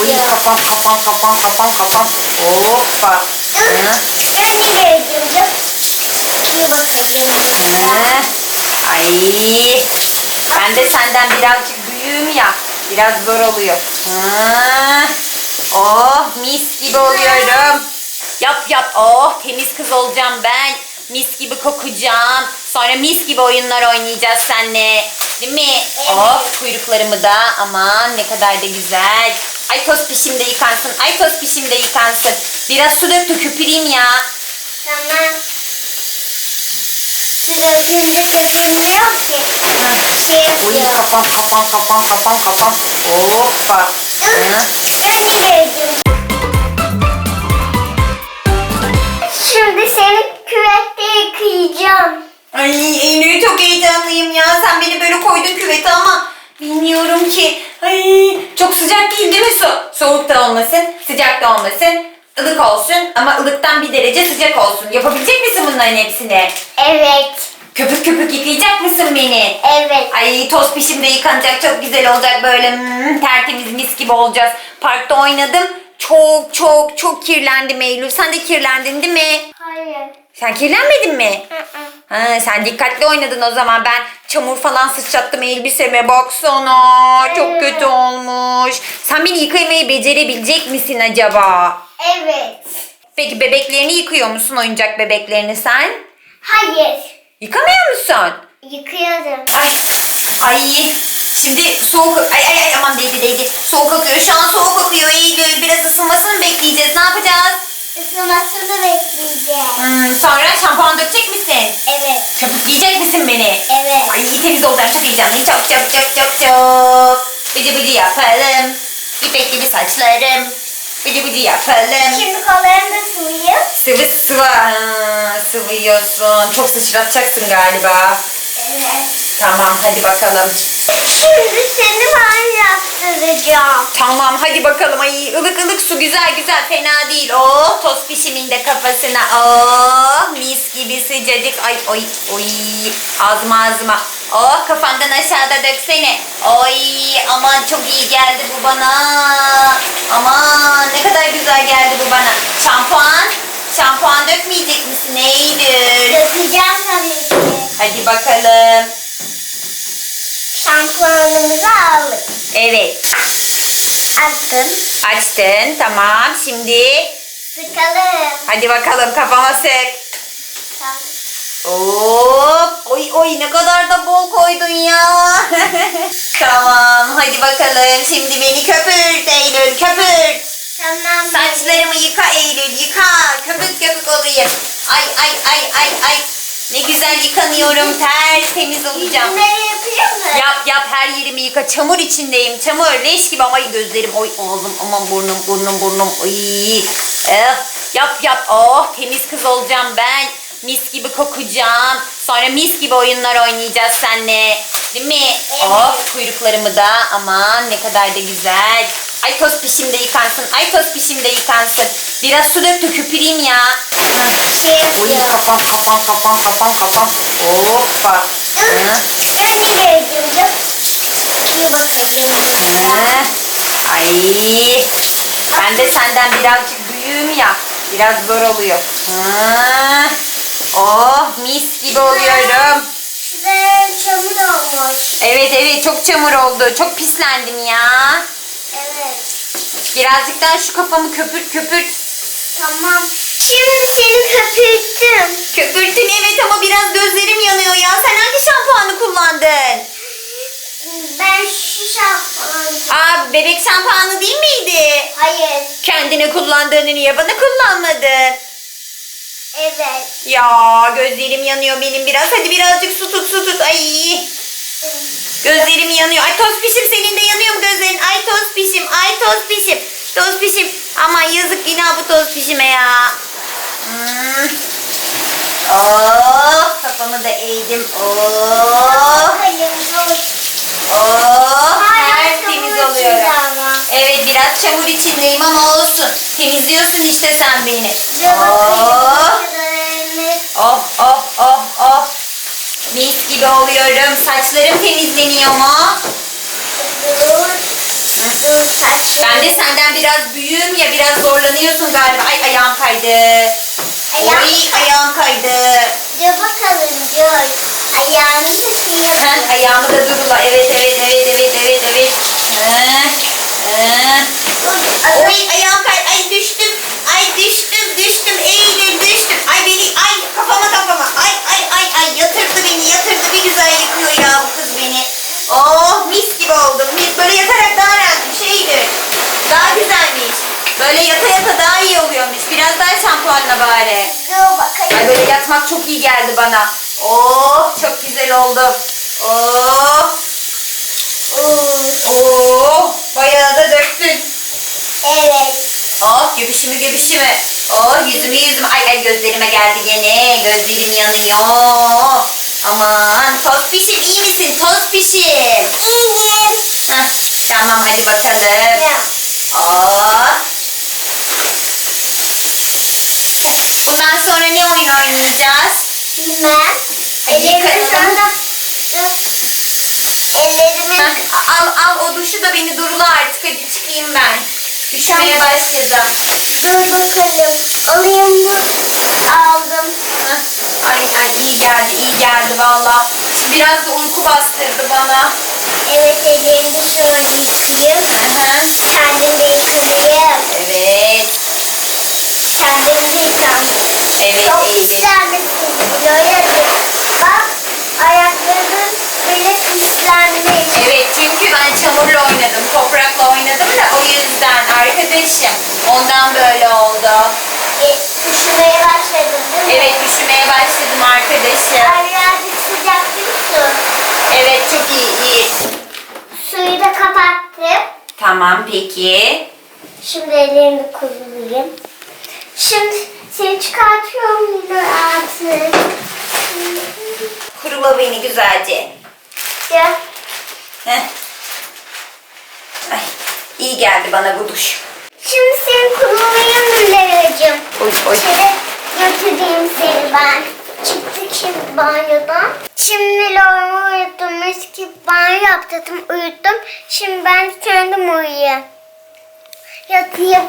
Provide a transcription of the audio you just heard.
Uy kafam kafam kafam kafam kafam. Hoppa. Hı. Hı. Ay. Ben de senden birazcık büyüğüm ya. Biraz zor oluyor. Hı. Oh mis gibi oluyorum. Yap yap. Oh temiz kız olacağım ben. Mis gibi kokacağım. Sonra mis gibi oyunlar oynayacağız seninle. Değil mi? Evet. Oh kuyruklarımı da aman ne kadar da güzel. Ay toz pişimde yıkansın. Ay toz pişimde yıkansın. Biraz su dök de köpüreyim ya. Tamam. Şey yapıyor. kafam kafam kafam kafam kafam. Hoppa. Hı. Şimdi seni küvette yıkayacağım. Ay Eylül çok heyecanlıyım ya. Sen beni böyle koydun küvete ama bilmiyorum ki. Ay çok sıcak Soğuk da olmasın, sıcak da olmasın. ılık olsun ama ılıktan bir derece sıcak olsun. Yapabilecek misin bunların hepsini? Evet. Köpük köpük yıkayacak mısın beni? Evet. Ay toz pişimde yıkanacak çok güzel olacak böyle hmm, tertemiz mis gibi olacağız. Parkta oynadım. Çok çok çok kirlendim Eylül. Sen de kirlendin değil mi? Hayır. Sen kirlenmedin mi? Hı hı. Ha, sen dikkatli oynadın o zaman. Ben çamur falan sıçrattım elbiseme baksana. Çok kötü olmuş. Sen beni yıkamayı becerebilecek misin acaba? Evet. Peki bebeklerini yıkıyor musun oyuncak bebeklerini sen? Hayır. Yıkamıyor musun? Yıkıyorum. Ay, ay. Şimdi soğuk, ay ay ay aman değdi değdi. Soğuk akıyor şu an soğuk akıyor Eylül. Biraz ısınmasını bekleyeceğiz. Ne yapacağız? Isınmasını bekleyeceğim. Hmm, sonra şampuan dökecek misin? Evet. Köpükleyecek misin beni? Evet. Ay temiz olacağım çok heyecanlıyım. Çok çok çok çok çok. Bıcı bıcı yapalım. İpek gibi saçlarım. Bıcı bıcı yapalım. Şimdi kollarını da sıvayım. Sıvı sıvı. Ha, sıvıyorsun. Çok sıçratacaksın galiba. Evet. Tamam hadi bakalım. Şimdi seni ben yaptıracağım. Tamam hadi bakalım. Ay ılık ılık su güzel güzel fena değil. Oh toz pişiminde kafasına. Oh mis gibi sıcacık. Ay oy oy ağzıma ağzıma. Oh kafamdan aşağıda döksene. Oy aman çok iyi geldi bu bana. Aman ne kadar güzel geldi bu bana. Şampuan. Şampuan dökmeyecek misin Eylül? Dökeceğim tabii ki. Hadi bakalım. Şampuanımızı aldık. Evet. Attım. Açtın. Tamam. Şimdi Sıkalım. hadi bakalım kafama sık. Tamam. Hop. Oy oy ne kadar da bol koydun ya. tamam hadi bakalım. Şimdi beni köpürt Eylül köpürt. Tamam. Saçlarımı yıka Eylül yıka. Köpük köpük olayım. Ay ay ay ay ay. Ne güzel yıkanıyorum. Tertemiz olacağım. Bunları yapıyor mu? Yap yap her yerimi yıka. Çamur içindeyim. Çamur leş gibi ama gözlerim. Oy ağzım aman burnum burnum burnum. Oy. Eh, yap yap. Oh temiz kız olacağım ben. Mis gibi kokacağım. Sonra mis gibi oyunlar oynayacağız seninle. Değil mi? Evet. Oh kuyruklarımı da aman ne kadar da güzel. Ay toz pişimde yıkansın. Ay toz pişimde yıkansın. Biraz su dök de köpüreyim ya. Şey yapıyor. kafam kafam kafam kafam kafam. Hoppa. De. Hı. Ay. Ben de senden birazcık büyüğüm ya. Biraz zor oluyor. Hı. Oh mis gibi oluyorum. Şuraya çamur olmuş. Evet evet çok çamur oldu. Çok pislendim ya. Birazcık daha şu kafamı köpürt köpürt. Tamam. Şimdi seni köpürttüm. Köpürttün evet ama biraz gözlerim yanıyor ya. Sen hangi şampuanı kullandın? Ben şu şampuanı. Aa bebek şampuanı değil miydi? Hayır. Kendine kullandığını niye bana kullanmadın? Evet. Ya gözlerim yanıyor benim biraz. Hadi birazcık su tut su tut. Ay gözlerim yanıyor. Ay toz pişim senin de yanıyor mu gözlerin? Ay toz pişim. Ay toz pişim. Toz pişim. Aman yazık günah bu toz pişime ya. Hmm. Oh, kafamı da eğdim. Oh, oh, tertemiz çamur oluyorum. Evet biraz çamur içindeyim ama olsun. Temizliyorsun işte sen beni. Oh. Oh oh oh oh. Mis gibi oluyorum. Saçlarım temizleniyor mu? Dur. Ben de senden biraz büyüğüm ya biraz zorlanıyorsun galiba. Ay ayağım kaydı. Ayağım- Oy ayağım kaydı. Dur bakalım dur. Ayağını takayım. Sen ayağımı da durula. Evet evet evet evet evet evet. Heh, heh. Oy ayağım kaydı. Ay düştüm. Ay düştüm düştüm. Eğilir düştüm. Ay beni ay kafama kafama. Ay ay ay ay yatırdı beni yatırdı. Bir güzel yıkıyor ya bu kız beni. Oh mis gibi oldum. Mis böyle yatarak daha rahat bir şeydi. Daha güzelmiş. Böyle yata yata daha iyi oluyormuş. Biraz daha şampuanla bari. Dur bakayım. Ay böyle yatmak çok iyi geldi bana. Oh çok güzel oldu. Oh. Oo, Oh. Bayağı da döktün. Evet. Oh göbüşümü göbüşümü. Oh yüzümü yüzümü. Ay ay gözlerime geldi gene. Gözlerim yanıyor. Aman toz pişim iyi misin toz pişim? İyiyim. Heh, tamam hadi bakalım. Ya. Oh. Bundan sonra ne oyun oynayacağız? Bilmem. Ellerimi sana. Ellerimi. Al al o duşu da beni durula artık hadi çıkayım ben. Üşümeye başladım. Dur bakalım. Alayım bu. Aldım. Heh, Ay ay iyi geldi iyi geldi valla. Biraz da uyku bastırdı bana. Evet ellerimi şöyle yıkayayım. Hı hı. Kendim de yıkayayım. Evet. Kendim de yıkayayım. Evet Çok Eylül. pislenmişsin. Böyle bak ayakların böyle pislenmiş. Evet çünkü ben çamurla oynadım, toprakla oynadım da o yüzden arkadaşım. Ondan böyle oldu. E, üşümeye başladın değil mi? Evet üşümeye başladım arkadaşım. Ay, Birazcık sıcak bir su. Evet çok iyi iyi. Suyu da kapattım. Tamam peki. Şimdi ellerimi kurulayım. Şimdi seni çıkartıyorum yine artık. Kurula beni güzelce. Gel. Heh. Ay, iyi geldi bana bu duş. Şimdi seni kurulayım Lüleya'cığım. Oy oy. İçeri götüreyim seni ben. Çıktık şimdi banyodan. Şimdi Lora'mı uyuttum. Eski banyo yaptım, uyuttum. Şimdi ben kendim uyuyayım. Yatayım.